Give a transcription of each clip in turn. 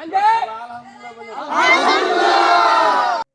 ஆண்டே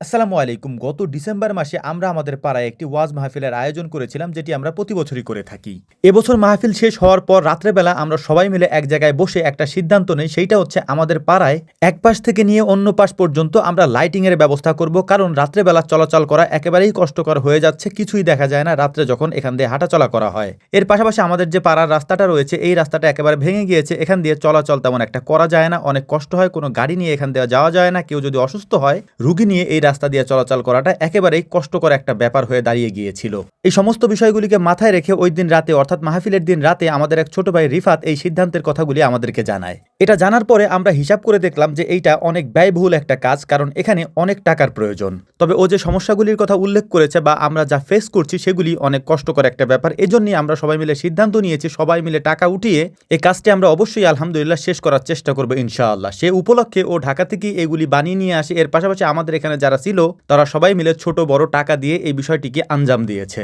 আসসালামু আলাইকুম। গত ডিসেম্বর মাসে আমরা আমাদের পাড়ায় একটি ওয়াজ মাহফিলের আয়োজন করেছিলাম, যেটি আমরা প্রতি বছরই করে থাকি। এবছর মাহফিল শেষ হওয়ার পর রাত্রেবেলা আমরা সবাই মিলে এক জায়গায় বসে একটা সিদ্ধান্ত নেই, সেইটা হচ্ছে আমাদের পাড়ায় এক পাশ থেকে নিয়ে অন্য পাশ পর্যন্ত আমরা লাইটিং এর ব্যবস্থা করব, কারণ রাত্রেবেলা চলাচল করা একেবারেই কষ্টকর হয়ে যাচ্ছে, কিছুই দেখা যায় না রাত্রে যখন এখান দিয়ে হাঁটাচলা করা হয়। এর পাশাপাশি আমাদের যে পাড়ার রাস্তাটা রয়েছে, এই রাস্তাটা একেবারে ভেঙে গিয়েছে, এখান দিয়ে চলাচল তেমন একটা করা যায় না, অনেক কষ্ট হয়, কোনো গাড়ি নিয়ে এখান দিয়ে যাওয়া যায় না, কেউ যদি অসুস্থ হয়, রুগী নিয়ে এই রাস্তা দিয়ে চলাচল করাটা একেবারেই কষ্টকর একটা ব্যাপার হয়ে দাঁড়িয়ে গিয়েছিল। এই সমস্ত বিষয়গুলিকে মাথায় রেখে ওই দিন রাতে, অর্থাৎ মাহফিলের দিন রাতে, আমাদের এক ছোট ভাই রিফাত এই সিদ্ধান্তের কথাগুলি আমাদেরকে জানায়। এটা জানার পরে আমরা হিসাব করে দেখলাম যে এইটা অনেক ব্যয়বহুল একটা কাজ, কারণ এখানে অনেক টাকার প্রয়োজন। তবে ও যে সমস্যাগুলির কথা উল্লেখ করেছে বা আমরা যা ফেস করছি, সেগুলি অনেক কষ্টকর একটা ব্যাপার। এজন্যই আমরা সবাই মিলে সিদ্ধান্ত নিয়েছি, সবাই মিলে টাকা উঠিয়ে এই কাজটি আমরা অবশ্যই আলহামদুলিল্লাহ শেষ করার চেষ্টা করব ইনশাআল্লাহ। সে উপলক্ষে ও ঢাকা থেকে এগুলি বানিয়ে নিয়ে আসে। এর পাশাপাশি আমাদের এখানে যারা ছিল, তারা সবাই মিলে ছোট বড় টাকা দিয়ে এই বিষয়টিকে আঞ্জাম দিয়েছে।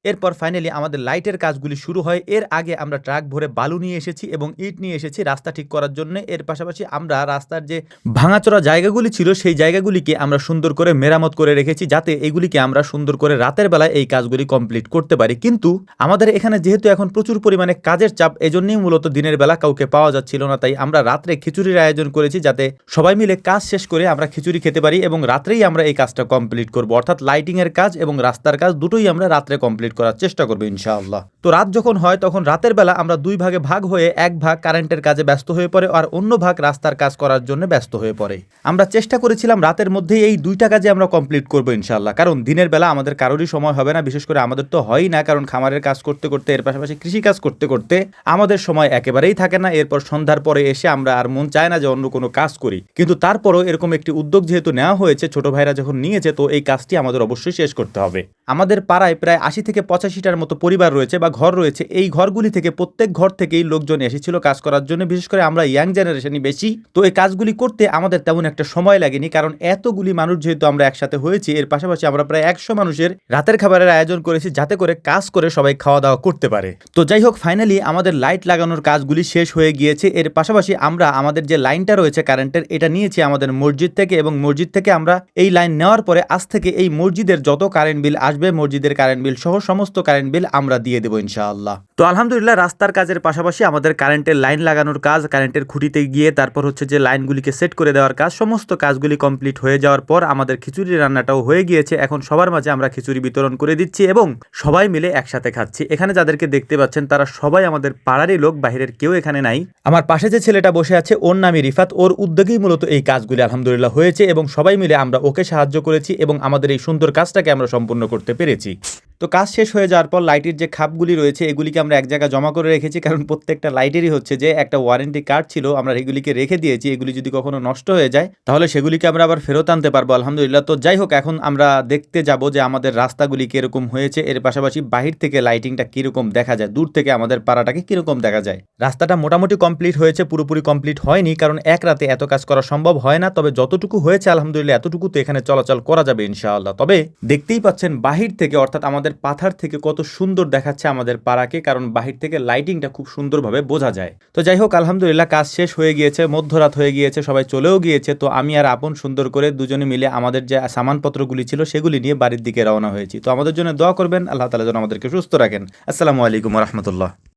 এরপর ফাইনালি আমাদের লাইটের কাজগুলি শুরু হয়। এর আগে আমরা ট্রাক ভরে বালু নিয়ে এসেছি এবং ইট নিয়ে এসেছি রাস্তা ঠিক করার জন্য। এর পাশাপাশি আমরা রাস্তার যে ভাঙাচোরা জায়গাগুলি ছিল, সেই জায়গাগুলিকে আমরা সুন্দর করে মেরামত করে রেখেছি যাতে এগুলিকে আমরা সুন্দর করে রাতের বেলায় এই কাজগুলি কমপ্লিট করতে পারি। কিন্তু আমাদের এখানে যেহেতু এখন প্রচুর পরিমাণে কাজের চাপ, এজন্যই মূলত দিনের বেলা কাউকে পাওয়া যাচ্ছিল না। তাই আমরা রাত্রে খিচুড়ির আয়োজন করেছি যাতে সবাই মিলে কাজ শেষ করে আমরা খিচুড়ি খেতে পারি এবং রাত্রেই আমরা এই কাজটা কমপ্লিট করব। অর্থাৎ লাইটিংয়ের কাজ এবং রাস্তার কাজ দুটোই আমরা রাত্রে কমপ্লিট করার চেষ্টা করব ইনশাআল্লাহ। তো রাত যখন হয়, তখন রাতের বেলা আমরা দুই ভাগে ভাগ হয়ে এক ভাগ কারেন্টের কাজে ব্যস্ত হয়ে পড়ে আর অন্য ভাগ রাস্তার কাজ করার জন্য ব্যস্ত হয়ে পড়ে। আমরা চেষ্টা করেছিলাম রাতের মধ্যেই এই দুইটা কাজে আমরা কমপ্লিট করব ইনশাল্লাহ কারণ দিনের বেলা আমাদের কারোরই সময় হবে না, বিশেষ করে আমাদের তো হয়ই না, কারণ খামারের কাজ করতে করতে, এর পাশাপাশি কৃষি কাজ করতে করতে আমাদের সময় একেবারেই থাকে না। এরপর সন্ধ্যার পরে এসে আমরা আর মন চায় না যে অন্য কোনো কাজ করি। কিন্তু তারপরও এরকম একটি উদ্যোগ যেহেতু নেওয়া হয়েছে, ছোট ভাইরা যখন নিয়েছে, তো এই কাজটি আমাদের অবশ্যই শেষ করতে হবে। আমাদের পাড়ায় প্রায় আশি থেকে পঁচাশিটার মতো পরিবার রয়েছে বা ঘর রয়েছে, এই ঘরগুলি থেকে প্রত্যেক ঘর থেকেই লোকজন এসেছিল কাজ করার জন্য। বিশেষ করে আমরা ইয়াং জেনারেশনই বেশি। তো এই কাজগুলি করতে আমাদের তেমন একটা সময় লাগেনি, কারণ এতগুলি মানুষ যেহেতু আমরা একসাথে হয়েছি, এর পাশাপাশি আমরা প্রায় একশো মানুষের রাতের খাবারের আয়োজন করেছি, যাতে করে কাজ করে সবাই খাওয়া দাওয়া করতে পারে। তো যাই হোক ফাইনালি আমাদের লাইট লাগানোর কাজগুলি শেষ হয়ে গিয়েছে। এর পাশাপাশি আমরা আমাদের যে লাইনটা রয়েছে কারেন্টের এটা নিয়েছি আমাদের মসজিদ থেকে এবং মসজিদ থেকে আমরা এই লাইন নেওয়ার পরে আজ থেকে এই মসজিদের যত কারেন্ট বিল আসবে, মসজিদের কারেন্ট বিল সহ সমস্ত কারেন্ট বিল আমরা দিয়ে দেবো ইনশাআল্লাহ তো আলহামদুলিল্লাহ, রাস্তার কাজের পাশাপাশি আমাদের কারেন্টের লাইন লাগানোর কাজ কারেন্টের খুঁটিতে গিয়ে তারপর হচ্ছে যে লাইনগুলিকে সেট করে দেওয়ার কাজ, সমস্ত কাজগুলি কমপ্লিট হয়ে যাওয়ার পর আমাদের খিচুড়ি রান্নাটাও হয়ে গিয়েছে। এখন সবার মাঝে আমরা খিচুড়ি বিতরণ করে দিচ্ছি এবং সবাই মিলে একসাথে খাচ্ছি। এখানে যাদেরকে দেখতে পাচ্ছেন, তারা সবাই আমাদের পাড়ারই লোক, বাহিরের কেউ এখানে নাই। আমার পাশে যে ছেলেটা বসে আছে, ওর নামই রিফাত। ওর উদ্যোগেই মূলত এই কাজগুলি আলহামদুলিল্লাহ হয়েছে এবং সবাই মিলে আমরা ওকে সাহায্য করেছি এবং আমাদের এই সুন্দর কাজটাকে আমরা সম্পূর্ণ করতে পেরেছি। তো কাজ শেষ হয়ে যাওয়ার পর লাইটের যে খাপগুলি রয়েছে, এগুলিকে আমরা এক জায়গায় জমা করে রেখেছি, কারণ প্রত্যেকটা লাইটেরই হচ্ছে যে একটা ওয়ারেন্টি কার্ড ছিল, আমরা এগুলিকে রেখে দিয়েছি, এগুলি যদি কখনো নষ্ট হয়ে যায়, তাহলে সেগুলিকে আমরা আবার ফেরত আনতে পারব, আলহামদুলিল্লাহ। তো যাই হোক, এখন আমরা দেখতে যাব যে আমাদের রাস্তাগুলি কীরকম হয়েছে, এর পাশাপাশি বাহির থেকে লাইটিংটা কীরকম দেখা যায়, দূর থেকে আমাদের পাড়াটাকে কীরকম দেখা যায়। রাস্তাটা মোটামুটি কমপ্লিট হয়েছে, পুরোপুরি কমপ্লিট হয়নি, কারণ এক রাতে এত কাজ করা সম্ভব হয় না, তবে যতটুকু হয়েছে, আলহামদুলিল্লাহ, এতটুকু তো এখানে চলাচল করা যাবে, ইনশাআল্লাহ। তবে দেখতেই পাচ্ছেন বাহির থেকে, অর্থাৎ আমাদের পাথার থেকে কত সুন্দর দেখাচ্ছে আমাদের পাড়াকে কারণ বাহির থেকে লাইটিংটা খুব সুন্দরভাবে বোঝা যায়। তো যাই হোক, আলহামদুলিল্লাহ কাজ শেষ হয়ে গিয়েছে, মধ্যরাত হয়ে গিয়েছে, সবাই চলেও গিয়েছে। তো আমি আর আপন সুন্দর করে দুজনে মিলে আমাদের যে সামানপত্রগুলি ছিল, সেগুলি নিয়ে বাড়ির দিকে রওনা হয়েছি। তো আমাদের জন্য দোয়া করবেন, আল্লাহ তালা যেন আমাদেরকে সুস্থ রাখেন। আসসালামু আলাইকুম রহমতুল্লাহ।